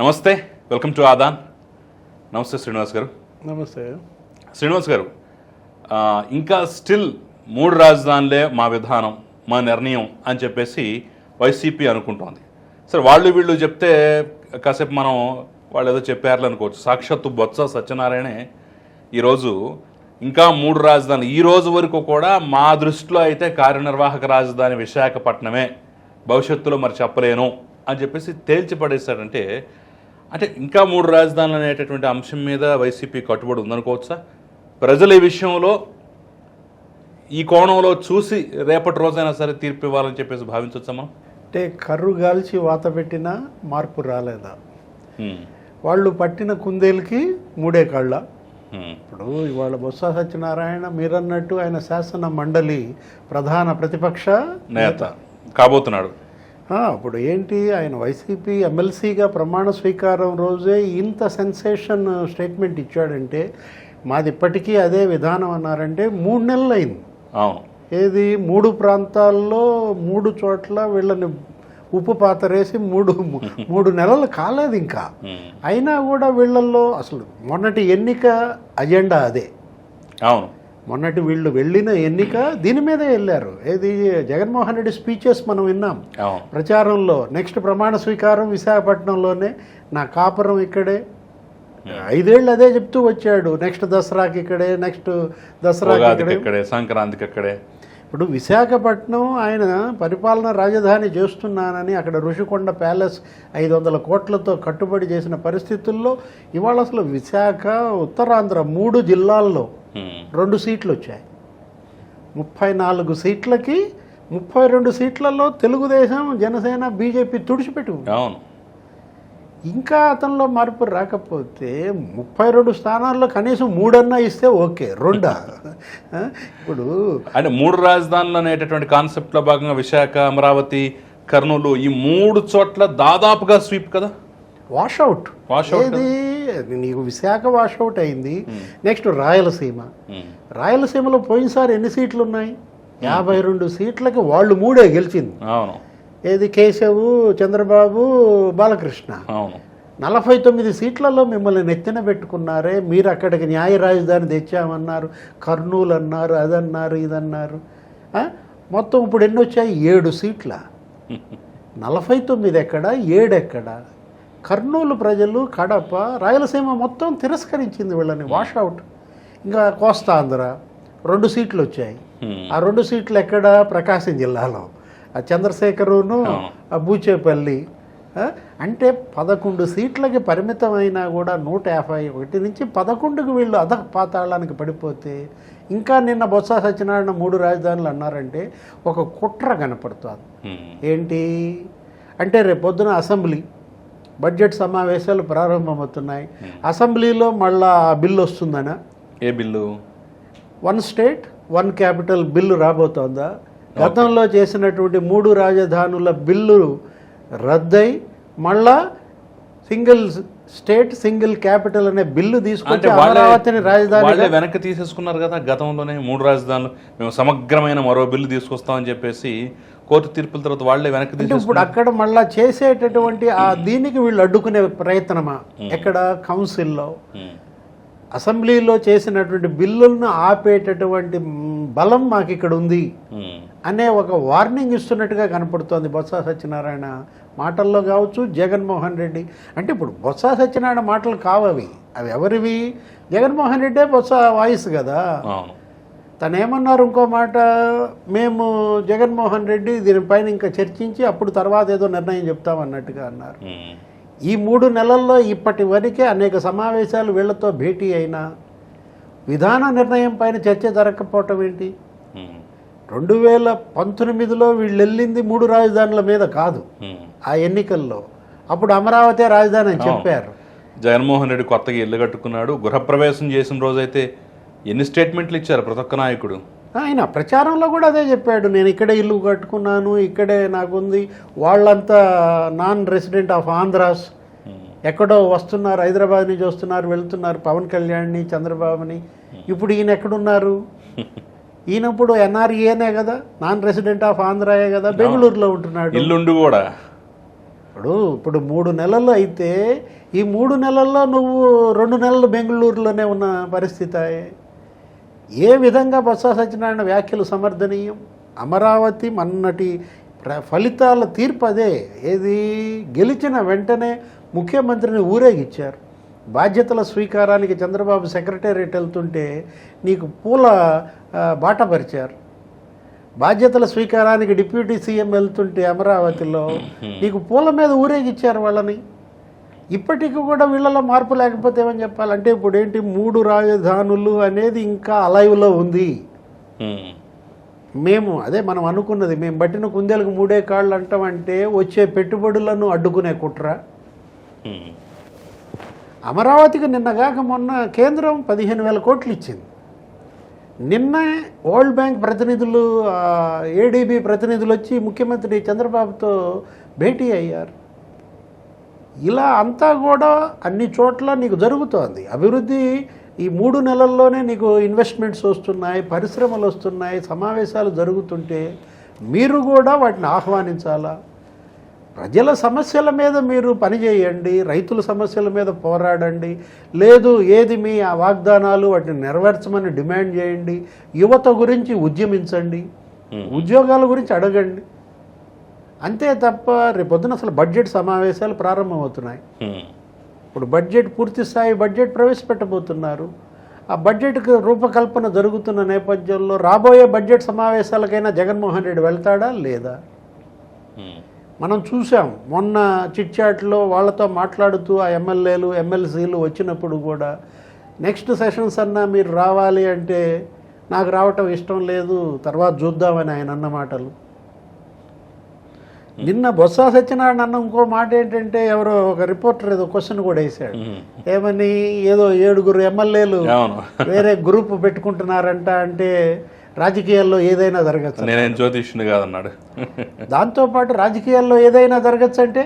నమస్తే welcome to Aadan. నమస్తే శ్రీనివాస్ గారు. నమస్తే. శ్రీనివాస్ గారు ఇంకా స్టిల్ మూడు రాజధానులే మా విధానం మా నిర్ణయం అని చెప్పేసి వైసీపీ అనుకుంటోంది. సరే వాళ్ళు వీళ్ళు చెప్తే కాసేపు మనం వాళ్ళు ఏదో చెప్పారు అనుకోవచ్చు. సాక్షాత్తు బొత్స సత్యనారాయణే ఈరోజు ఇంకా మూడు రాజధాని ఈ రోజు వరకు కూడా మా దృష్టిలో అయితే కార్యనిర్వాహక రాజధాని విశాఖపట్నమే. భవిష్యత్తులో మరి చెప్పలేను అని చెప్పేసి తేల్చి పడేశాడంటే అంటే ఇంకా మూడు రాజధానులు అనేటటువంటి అంశం మీద వైసీపీ కట్టుబడి ఉందనుకోవచ్చా? ప్రజలు ఈ విషయంలో ఈ కోణంలో చూసి రేపటి రోజైనా సరే తీర్పు ఇవ్వాలని చెప్పేసి భావించవచ్చా మనం? అంటే కర్రు గాల్చి వాత పెట్టినా మార్పు రాలేదా. వాళ్ళు పట్టిన కుందేలకి మూడే కాళ్ళ. ఇప్పుడు ఇవాళ బొత్స సత్యనారాయణ మీరన్నట్టు ఆయన శాసన మండలి ప్రధాన ప్రతిపక్ష నేత. కాబోతున్నాడు. ఆ, ఇప్పుడు ఏంటి? ఆయన వైసీపీ ఎమ్మెల్సీగా ప్రమాణ స్వీకారం రోజే ఇంత సెన్సేషన్ స్టేట్మెంట్ ఇచ్చాడంటే మాది ఇప్పటికీ అదే విధానం అన్నారంటే మూడు నెలలు అయింది అవును. ఏది? మూడు ప్రాంతాల్లో మూడు చోట్ల వీళ్ళని ఉప్పు పాతరేసి మూడు మూడు నెలలు కాలేదు ఇంకా. అయినా కూడా వీళ్ళల్లో అసలు మొన్నటి ఎన్నిక అజెండా అదే. అవును. మొన్నటి వీళ్ళు వెళ్ళిన ఎన్నిక దీని మీదే వెళ్ళారు. ఏది జగన్మోహన్ రెడ్డి స్పీచెస్ మనం విన్నాం. ప్రచారంలో నెక్స్ట్ ప్రమాణ స్వీకారం విశాఖపట్నంలోనే నా కాపురం ఇక్కడే. ఐదేళ్ళు అదే చెప్తూ వచ్చాడు. నెక్స్ట్ దసరాకి ఇక్కడే నెక్స్ట్ దసరాకి ఇక్కడే. సంక్రాంతికి ఇక్కడే. ఇప్పుడు విశాఖపట్నం ఆయన పరిపాలన రాజధాని చేస్తున్నానని అక్కడ ఋషికొండ ప్యాలెస్ ఐదు వందల కోట్లతో కట్టుబడి చేసిన పరిస్థితుల్లో ఇవాళ అసలు విశాఖ ఉత్తరాంధ్ర మూడు జిల్లాల్లో. రెండు సీట్లు వచ్చాయి. ముప్పై నాలుగు సీట్లకి ముప్పై రెండు సీట్లలో తెలుగుదేశం జనసేన బీజేపీ తుడిచిపెట్టి. అవును. ఇంకా అతనిలో మార్పు రాకపోతే ముప్పై రెండు స్థానాల్లో కనీసం మూడన్నా ఇస్తే ఓకే రెండా? ఇప్పుడు అంటే మూడు రాజధానులు అనేటటువంటి కాన్సెప్ట్లో భాగంగా విశాఖ అమరావతి కర్నూలు ఈ మూడు చోట్ల దాదాపుగా స్వీప్ కదా? వాషౌట్ ఏది? నీకు విశాఖ వాషౌట్ అయింది. నెక్స్ట్ రాయలసీమ. హ్మ్. రాయలసీమలో పోయినసారి ఎన్ని సీట్లు ఉన్నాయి? యాభై రెండు సీట్లకి వాళ్ళు మూడే గెలిచింది. ఏది? కేశవు చంద్రబాబు బాలకృష్ణ. నలభై తొమ్మిది సీట్లలో మిమ్మల్ని నెత్తిన పెట్టుకున్నారే. మీరు అక్కడికి న్యాయ రాజధాని తెచ్చామన్నారు. కర్నూలు అన్నారు అదన్నారు ఇదన్నారు? మొత్తం ఇప్పుడు ఎన్ని వచ్చాయి? ఏడు సీట్ల. నలభై తొమ్మిది ఎక్కడ? ఏడు ఎక్కడ కర్నూలు ప్రజలు కడప రాయలసీమ మొత్తం తిరస్కరించింది వీళ్ళని. వాషౌట్ ఇంకా కోస్తాంధ్ర రెండు సీట్లు వచ్చాయి. హ్మ్. ఆ రెండు సీట్లు ఎక్కడ? ప్రకాశం జిల్లాలో. ఆ చంద్రశేఖరును ఆ బూచేపల్లి అంటే పదకొండు సీట్లకి పరిమితమైనా కూడా నూట యాభై ఒకటి నుంచి పదకొండుకు వీళ్ళు అధ పాతాళానికి పడిపోతే ఇంకా నిన్న బొత్స సత్యనారాయణ మూడు రాజధానులు అన్నారంటే ఒక కుట్ర కనపడుతుంది. ఏంటి? అంటే రేపు పొద్దున అసెంబ్లీ. బడ్జెట్ సమావేశాలు ప్రారంభమవుతున్నాయి. అసెంబ్లీలో మళ్ళా ఆ బిల్లు వస్తుందనా? ఏ bill? One state one capital bill రాబోతోందా? గతంలో చేసినటువంటి మూడు రాజధానుల బిల్లు రద్దయి మళ్ళా సింగిల్ స్టేట్ సింగిల్ క్యాపిటల్ అనే బిల్లు వాళ్ళే అమరావతిని రాజధాని వెనక్కి తీసేసుకున్నారు కదా గతంలోనే మూడు రాజధానులు. మేము సమగ్రమైన మరో బిల్లు తీసుకొస్తామని చెప్పేసి కోర్టు తీర్పుల తర్వాత వాళ్ళే వెనక్కి ఇప్పుడు అక్కడ మళ్ళా చేసేటటువంటి ఆ దీనికి వీళ్ళు అడ్డుకునే ప్రయత్నమా? ఎక్కడ? కౌన్సిల్లో. అసెంబ్లీలో చేసినటువంటి బిల్లులను ఆపేటటువంటి బలం మాకు ఇక్కడ ఉంది. అనే ఒక వార్నింగ్ ఇస్తున్నట్టుగా కనపడుతోంది బొత్స సత్యనారాయణ మాటల్లో కావచ్చు జగన్మోహన్ రెడ్డి. అంటే ఇప్పుడు బొత్స సత్యనారాయణ మాటలు కావవి. అవి ఎవరివి? జగన్మోహన్ రెడ్డే బొత్స వాయిస్ కదా. తను ఏమన్నారు ఇంకో మాట? మేము జగన్మోహన్ రెడ్డి దీనిపైన ఇంకా చర్చించి అప్పుడు తర్వాత ఏదో నిర్ణయం చెప్తామన్నట్టుగా అన్నారు. ఈ మూడు నెలల్లో ఇప్పటి వరకే అనేక సమావేశాలు వీళ్ళతో భేటీ అయినా విధాన నిర్ణయం పైన చర్చ జరగకపోవటం ఏంటి. రెండు వేల పంతొమ్మిదిలో వీళ్ళు వెళ్ళింది మూడు రాజధానుల మీద కాదు. ఆ ఎన్నికల్లో. అప్పుడు అమరావతి రాజధాని అని చెప్పారు. జగన్మోహన్ రెడ్డి కొత్తగా ఇల్లు కట్టుకున్నాడు. గృహప్రవేశం చేసిన రోజైతే ఎన్ని స్టేట్మెంట్లు ఇచ్చారు ప్రతి ఒక్క నాయకుడు? ఆయన ప్రచారంలో కూడా అదే చెప్పాడు. నేను ఇక్కడే ఇల్లు కట్టుకున్నాను ఇక్కడే నాకుంది. వాళ్ళంతా నాన్ రెసిడెంట్ ఆఫ్ ఆంధ్రాస్. ఎక్కడో వస్తున్నారు హైదరాబాద్ నుంచి వస్తున్నారు వెళ్తున్నారు పవన్ కళ్యాణ్ని చంద్రబాబుని. ఇప్పుడు ఈయన ఎక్కడున్నారు? ఈయన ఇప్పుడు ఎన్ఆర్ఈఏనే కదా? నాన్ రెసిడెంట్ ఆఫ్ ఆంధ్రాయే కదా? బెంగళూరులో ఉంటున్నాడు. ఇల్లుండి కూడా. ఇప్పుడు ఇప్పుడు మూడు నెలలు అయితే ఈ మూడు నెలల్లో నువ్వు రెండు నెలలు బెంగళూరులోనే ఉన్న పరిస్థితి ఏ విధంగా బొత్స సత్యనారాయణ వ్యాఖ్యలు సమర్థనీయం? అమరావతి మన్నటి ప్ర- ఫలితాల తీర్పు అదే. ఏది? గెలిచిన వెంటనే ముఖ్యమంత్రిని ఊరేగిచ్చారు బాధ్యతల స్వీకారానికి చంద్రబాబు సెక్రటేరియట్ వెళ్తుంటే నీకు పూల ఆ, బాట పరిచారు. బాధ్యతల స్వీకారానికి డిప్యూటీ సీఎం వెళ్తుంటే అమరావతిలో నీకు పూల మీద ఊరేగిచ్చారు వాళ్ళని. ఇప్పటికి కూడా వీళ్ళలో మార్పు లేకపోతే ఏమని చెప్పాలంటే ఇప్పుడు ఏంటి మూడు రాజధానులు అనేది ఇంకా అలైవ్లో ఉంది. మేము అదే మనం అనుకున్నది మేము బట్టిన కుందేలకు మూడే కాళ్ళు అంటామంటే వచ్చే పెట్టుబడులను అడ్డుకునే కుట్ర. అమరావతికి నిన్నగాక మొన్న కేంద్రం పదిహేను వేల కోట్లు ఇచ్చింది. నిన్న వరల్డ్ బ్యాంక్ ప్రతినిధులు ఏడీబీ ప్రతినిధులు వచ్చి ముఖ్యమంత్రి చంద్రబాబుతో భేటీ అయ్యారు. ఇలా అంతా కూడా అన్ని చోట్ల నీకు జరుగుతోంది. అభివృద్ధి ఈ మూడు నెలల్లోనే నీకు ఇన్వెస్ట్మెంట్స్ వస్తున్నాయి పరిశ్రమలు వస్తున్నాయి సమావేశాలు జరుగుతుంటే మీరు కూడా వాటిని ఆహ్వానించాలా? ప్రజల సమస్యల మీద మీరు పనిచేయండి రైతుల సమస్యల మీద పోరాడండి లేదు ఏది మీ ఆ వాగ్దానాలు వాటిని నెరవేర్చమని డిమాండ్ చేయండి యువత గురించి ఉద్యమించండి ఉద్యోగాల గురించి అడగండి. అంతే తప్ప రేపొద్దున అసలు బడ్జెట్ సమావేశాలు ప్రారంభమవుతున్నాయి. ఇప్పుడు బడ్జెట్ పూర్తి స్థాయి బడ్జెట్ ప్రవేశపెట్టబోతున్నారు. ఆ బడ్జెట్కి రూపకల్పన జరుగుతున్న నేపథ్యంలో రాబోయే బడ్జెట్ సమావేశాలకైనా జగన్మోహన్ రెడ్డి వెళ్తాడా లేదా? మనం చూసాం మొన్న చిట్చాట్లో వాళ్ళతో మాట్లాడుతూ ఆ ఎమ్మెల్యేలు ఎమ్మెల్సీలు వచ్చినప్పుడు కూడా నెక్స్ట్ సెషన్స్ అన్నా మీరు రావాలి అంటే నాకు రావటం ఇష్టం లేదు తర్వాత చూద్దామని ఆయన అన్న మాటలు. నిన్న బొత్స సత్యనారాయణ అన్న ఇంకో మాట ఏంటంటే ఎవరో ఒక రిపోర్టర్ ఏదో క్వశ్చన్ కూడా వేశాడు. ఉమ్. ఏమని? ఏదో ఏడుగురు ఎమ్మెల్యేలు వేరే గ్రూప్ పెట్టుకుంటున్నారంట అంటే రాజకీయాల్లో ఏదైనా జరగచ్చు? నేనేం జ్యోతిష్యుని కాదన్నాడు. దాంతోపాటు రాజకీయాల్లో ఏదైనా జరగచ్చు అంటే?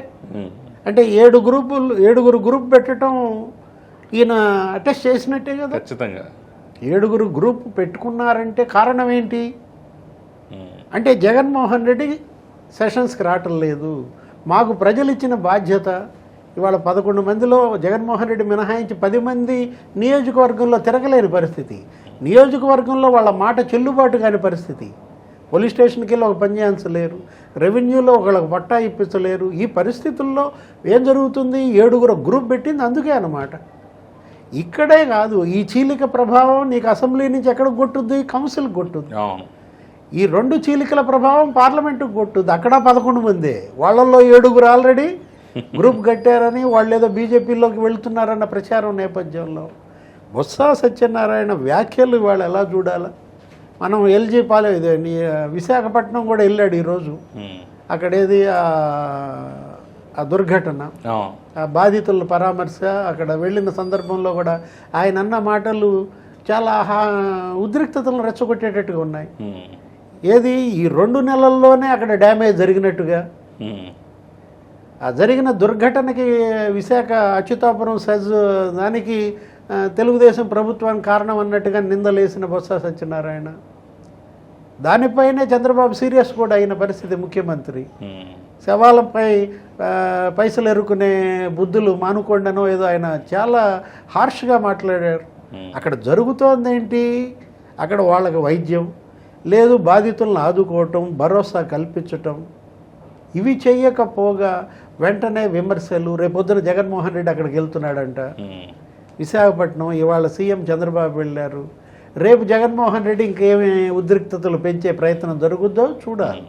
అంటే ఏడు గ్రూపులు ఏడుగురు గ్రూప్ పెట్టడం ఈయన అటెస్ట్ చేసినట్టే కదా? ఖచ్చితంగా. ఏడుగురు గ్రూప్ పెట్టుకున్నారంటే కారణం ఏంటి? అంటే జగన్మోహన్ రెడ్డి సెషన్స్కి రావటం లేదు. మాకు ప్రజలు ఇచ్చిన బాధ్యత ఇవాళ పదకొండు మందిలో జగన్మోహన్ రెడ్డి మినహాయించి పది మంది నియోజకవర్గంలో తిరగలేని పరిస్థితి. నియోజకవర్గంలో వాళ్ళ మాట చెల్లుబాటు కాని పరిస్థితి. పోలీస్ స్టేషన్కి వెళ్ళి ఒక పని చేయించలేరు. రెవెన్యూలో ఒకళ్ళకి పట్టా ఇప్పించలేరు. ఈ పరిస్థితుల్లో ఏం జరుగుతుంది? ఏడుగురు గ్రూప్ పెట్టింది అందుకే అన్నమాట. ఇక్కడే కాదు ఈ చీలిక ప్రభావం నీకు అసెంబ్లీ నుంచి ఎక్కడ కొట్టుద్ది? కౌన్సిల్ కొట్టుద్ది. ఈ రెండు చీలికల ప్రభావం పార్లమెంటుకు కొట్టుద్ది. అక్కడ పదకొండు మంది. వాళ్ళల్లో ఏడుగురు ఆల్రెడీ గ్రూప్ కట్టారని వాళ్ళు ఏదో బీజేపీలోకి వెళ్తున్నారన్న ప్రచారం నేపథ్యంలో. బొత్స సత్యనారాయణ వ్యాఖ్యలు వాళ్ళు ఎలా చూడాలా? మనం ఎల్జీ పాలే విశాఖపట్నం కూడా వెళ్ళాడు ఈరోజు. ఉమ్, అక్కడ ఏది ఆ ఆ దుర్ఘటన. ఆ. బాధితుల పరామర్శ అక్కడ వెళ్ళిన సందర్భంలో కూడా ఆయన అన్న మాటలు చాలా ఉద్రిక్తతలను రెచ్చగొట్టేటట్టుగా ఉన్నాయి. ఏది? ఈ రెండు నెలల్లోనే అక్కడ డ్యామేజ్ జరిగినట్టుగా. ఆ జరిగిన దుర్ఘటనకి విశాఖ అచ్యుతాపురం సెజ్ దానికి తెలుగుదేశం ప్రభుత్వానికి కారణం అన్నట్టుగా నిందలేసిన బొత్స సత్యనారాయణ. దానిపైనే చంద్రబాబు సీరియస్ కూడా అయిన పరిస్థితి ముఖ్యమంత్రి. శవాలపై పైసలు ఎరుకునే బుద్ధులు మానుకోండనో ఏదో ఆయన చాలా హార్ష్గా మాట్లాడారు. అక్కడ జరుగుతోంది ఏంటి అక్కడ వాళ్ళకి వైద్యం. లేదు బాధితులను ఆదుకోవటం భరోసా కల్పించటం. ఇవి చెయ్యకపోగా వెంటనే విమర్శలు రేపొద్దున జగన్మోహన్ రెడ్డి అక్కడికి వెళ్తున్నాడంట. విశాఖపట్నం ఇవాళ సీఎం చంద్రబాబు వెళ్ళారు. రేపు జగన్మోహన్ రెడ్డి ఇంకేమి ఉద్రిక్తతలు పెంచే ప్రయత్నం జరుగుద్దో చూడాలి.